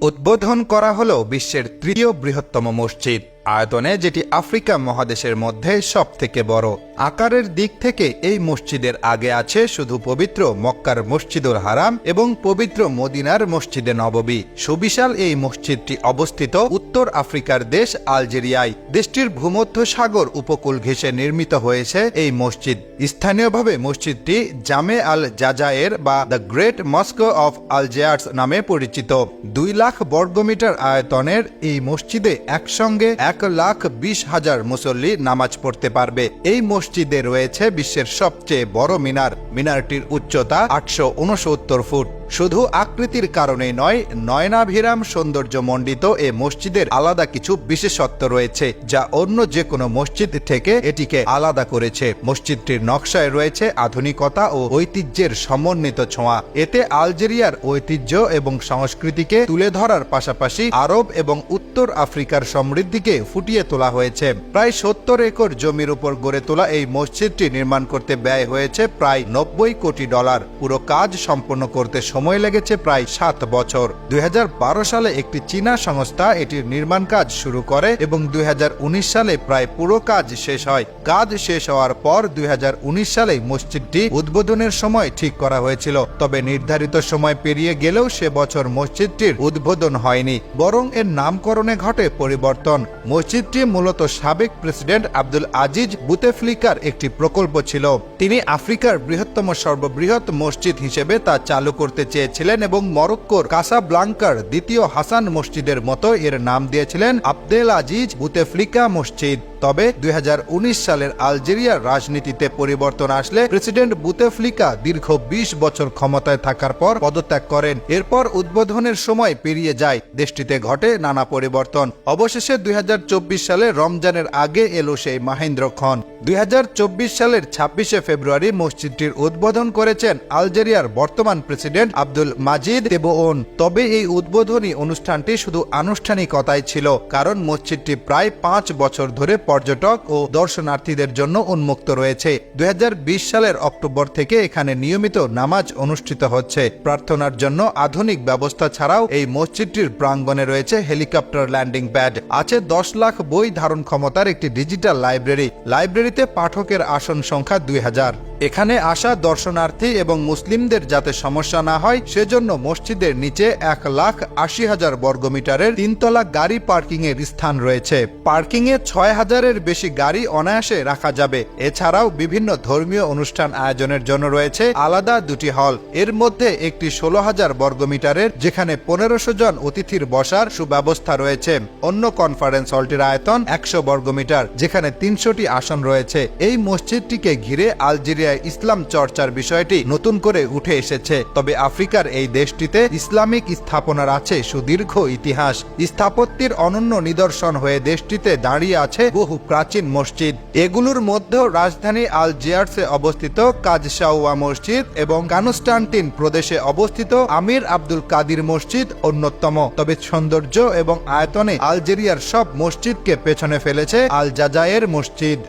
উদ্বোধন করা হল বিশ্বের তৃতীয় বৃহত্তম মসজিদ। আয়তনে যেটি আফ্রিকা মহাদেশের মধ্যে সব থেকে বড়। আকারের দিক থেকে এই মসজিদের আগে আছে শুধু পবিত্র মক্কার মসজিদুল হারাম এবং পবিত্র মদিনার মসজিদে নববী। সুবিশাল এই মসজিদটি অবস্থিত উত্তর আফ্রিকার দেশ আলজেরিয়ায়। দেশটির ভূমধ্য সাগর উপকূল ঘেঁষে নির্মিত হয়েছে এই মসজিদ। স্থানীয়ভাবে মসজিদটি জামে আল জাজায়ের বা the great mosque of Algiers নামে পরিচিত। দুই লাখ বর্গমিটার আয়তনের এই মসজিদে একসঙ্গে এক লাখ বিশ হাজার মুসল্লি নামাজ পড়তে পারবে। এই মসজিদে রয়েছে বিশ্বের সবচেয়ে বড় মিনার। মিনারটির উচ্চতা আটশো উনসত্তর ফুট। শুধু আকৃতির কারণে নয়, নয়নাভিরাম সৌন্দর্য মণ্ডিত এ মসজিদের আলাদা কিছু বিশেষত্ব রয়েছে, যা অন্য যে কোনো মসজিদ থেকে এটিকে আলাদা করেছে। মসজিদটির নকশায় রয়েছে আধুনিকতা ও ঐতিহ্যের সমন্বিত ছোঁয়া। এতে আলজেরিয়ার ঐতিহ্য এবং সংস্কৃতিকে তুলে ধরার পাশাপাশি আরব এবং উত্তর আফ্রিকার সমৃদ্ধিকে ফুটিয়ে তোলা হয়েছে। প্রায় সত্তর একর জমির উপর গড়ে তোলা এই মসজিদটি নির্মাণ করতে ব্যয় হয়েছে প্রায় নব্বই কোটি ডলার। পুরো কাজ সম্পন্ন করতে সময় লেগেছে প্রায় সাত বছর। দুই হাজার বারো সালে একটি চীনা সংস্থা এটির নির্মাণ কাজ শুরু করে এবং দুই হাজার উনিশ সালে প্রায় পুরো কাজ শেষ হয়। কাজ শেষ হওয়ার পর দুই হাজার উনিশ সালে মসজিদটি উদ্বোধনের সময় ঠিক করা হয়েছিল। তবে নির্ধারিত সময় পেরিয়ে গেলেও সে বছর মসজিদটির উদ্বোধন হয়নি, বরং এর নামকরণে ঘটে পরিবর্তন। মসজিদটি মূলত সাবেক প্রেসিডেন্ট আব্দুল আজিজ বুতেফ্লিকার একটি প্রকল্প ছিল। তিনি আফ্রিকার বৃহত্তম সর্ববৃহৎ মসজিদ হিসেবে তা চালু করতে চেয়েছিলেন এবং মরক্কোর কাসাব্লাঙ্কার দ্বিতীয় হাসান মসজিদের মতো এর নাম দিয়েছিলেন আব্দেল আজিজ বুতেফ্লিকা মসজিদ। তবে দুই হাজার উনিশ সালের আলজেরিয়ার রাজনীতিতে পরিবর্তন আসলে প্রেসিডেন্ট বুতেফ্লিকা দীর্ঘ ২০ বছর ক্ষমতায় থাকার পর পদত্যাগ করেন। এরপর উদ্বোধনের সময় পেরিয়ে যায়। দেশটিতে ঘটে নানা পরিবর্তন। অবশেষে দুই সালে রমজানের আগে এলো সেই মাহেন্দ্র খন দুই সালের ছাব্বিশে ফেব্রুয়ারি মসজিদটির উদ্বোধন করেছেন আলজেরিয়ার বর্তমান প্রেসিডেন্ট আব্দুল মাজিদ তেবোন তবে এই উদ্বোধনী অনুষ্ঠানটি শুধু আনুষ্ঠানিকতায় ছিল, কারণ মসজিদটি প্রায় পাঁচ বছর ধরে পর্যটক ও দর্শনার্থীদের জন্য উন্মুক্ত রয়েছে। দুই হাজার বিশ সালের অক্টোবর থেকে এখানে নিয়মিত নামাজ অনুষ্ঠিত হচ্ছে। প্রার্থনার জন্য আধুনিক ব্যবস্থা ছাড়াও এই মসজিদটির প্রাঙ্গণে রয়েছে হেলিকপ্টার ল্যান্ডিং প্যাড। আছে দশ লাখ বই ধারণ ক্ষমতার একটি ডিজিটাল লাইব্রেরি। লাইব্রেরিতে পাঠকের আসন সংখ্যা দুই হাজার। এখানে আসা দর্শনার্থী এবং মুসলিমদের যাতে সমস্যা না হয়, সেজন্য মসজিদের নিচে এক লাখ আশি হাজার বর্গমিটারের তিনতলা গাড়ি পার্কিং এর স্থান রয়েছে। পার্কিং এ ছয় হাজারের বেশি গাড়ি অনায়াসে রাখা যাবে। এছাড়াও বিভিন্ন ধর্মীয় অনুষ্ঠান আয়োজনের জন্য রয়েছে আলাদা দুটি হল। এর মধ্যে একটি ষোলো হাজার বর্গমিটারের, যেখানে পনেরোশো জন অতিথির বসার সুব্যবস্থা রয়েছে। অন্য কনফারেন্স হলটির আয়তন একশো বর্গমিটার, যেখানে তিনশোটি আসন রয়েছে। এই মসজিদটিকে ঘিরে আলজেরিয়ায় ইসলাম চর্চার বিষয়টি নতুন করে উঠে এসেছে। তবে আফ্রিকার এই দেশটিতে ইসলামিক স্থাপনার আছে সুদীর্ঘ ইতিহাস। স্থাপত্যের অনন্য নিদর্শন হয়ে দেশটিতে দাঁড়িয়ে আছে বহু প্রাচীন মসজিদ। এগুলোর মধ্যেও রাজধানী আলজিয়ার্সে অবস্থিত কাজসাউয়া মসজিদ এবং কানস্টান্টিন প্রদেশে অবস্থিত আমির আব্দুল কাদির মসজিদ অন্যতম। তবে সৌন্দর্য এবং আয়তনে আলজেরিয়ার সব মসজিদকে পেছনে ফেলেছে আল জাজায়ের মসজিদ।